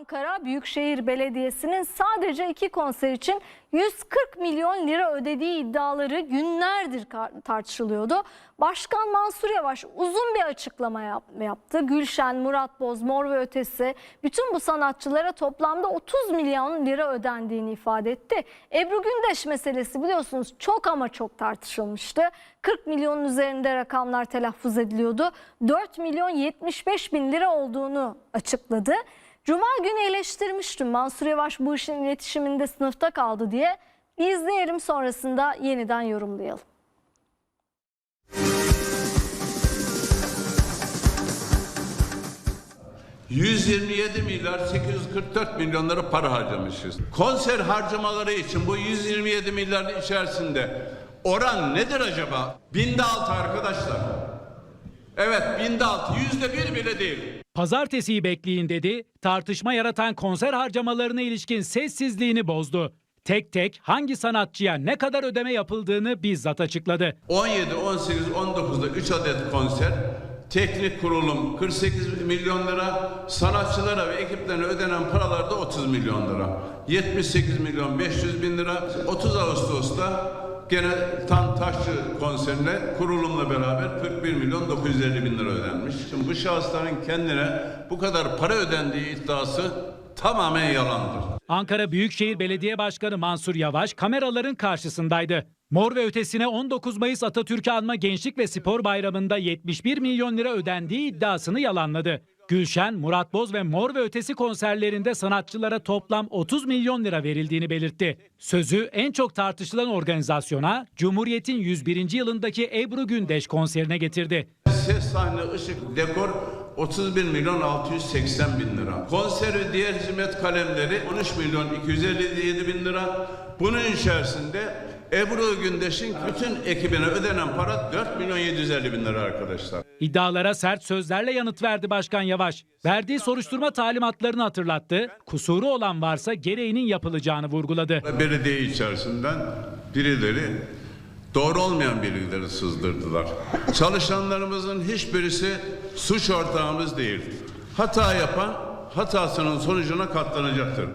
Ankara Büyükşehir Belediyesi'nin sadece iki konser için 140 milyon lira ödediği iddiaları günlerdir tartışılıyordu. Başkan Mansur Yavaş uzun bir açıklama yap- yaptı. Gülşen, Murat Boz, Mor ve Ötesi bütün bu sanatçılara toplamda 30 milyon lira ödendiğini ifade etti. Ebru Gündeş meselesi biliyorsunuz çok ama çok tartışılmıştı. 40 milyonun üzerinde rakamlar telaffuz ediliyordu. 4 milyon 75 bin lira olduğunu açıkladı. Cuma günü eleştirmiştim Mansur Yavaş bu işin iletişiminde sınıfta kaldı diye. Bir izleyelim sonrasında yeniden yorumlayalım. ...127 milyar 844 milyon lira para harcamışız. Konser harcamaları için bu 127 milyar içerisinde oran nedir acaba? Binde altı arkadaşlar. Evet binde altı. Yüzde bir bile değil. Pazartesiyi bekleyin dedi, tartışma yaratan konser harcamalarına ilişkin sessizliğini bozdu. Tek tek hangi sanatçıya ne kadar ödeme yapıldığını bizzat açıkladı. 17, 18, 19'da 3 adet konser, teknik kurulum 48 milyon lira, sanatçılara ve ekiplerine ödenen paralar da 30 milyon lira. 78 milyon 500 bin lira. 30 Ağustos'ta gene Tan Taşçı konserine kurulumla beraber 41 milyon 950 bin lira ödenmiş. Şimdi bu şahısların kendine bu kadar para ödendiği iddiası tamamen yalandır. Ankara Büyükşehir Belediye Başkanı Mansur Yavaş kameraların karşısındaydı. Mor ve ötesine 19 Mayıs Atatürk'ü anma Gençlik ve Spor Bayramı'nda 71 milyon lira ödendiği iddiasını yalanladı. Gülşen, Murat Boz ve Mor ve Ötesi konserlerinde sanatçılara toplam 30 milyon lira verildiğini belirtti. Sözü en çok tartışılan organizasyona Cumhuriyet'in 101. yılındaki Ebru Gündeş konserine getirdi. Ses sahne, ışık, dekor 31 milyon 680 bin lira. Konser ve diğer hizmet kalemleri 13 milyon 257 bin lira. Bunun içerisinde Ebru Gündeş'in bütün ekibine ödenen para 4 milyon 750 bin lira arkadaşlar. İddialara sert sözlerle yanıt verdi Başkan Yavaş. Verdiği soruşturma talimatlarını hatırlattı. Kusuru olan varsa gereğinin yapılacağını vurguladı. Belediye içerisinden birileri doğru olmayan bilgileri sızdırdılar. Çalışanlarımızın hiçbirisi suç ortağımız değil. Hata yapan hatasının sonucuna katlanacaktır.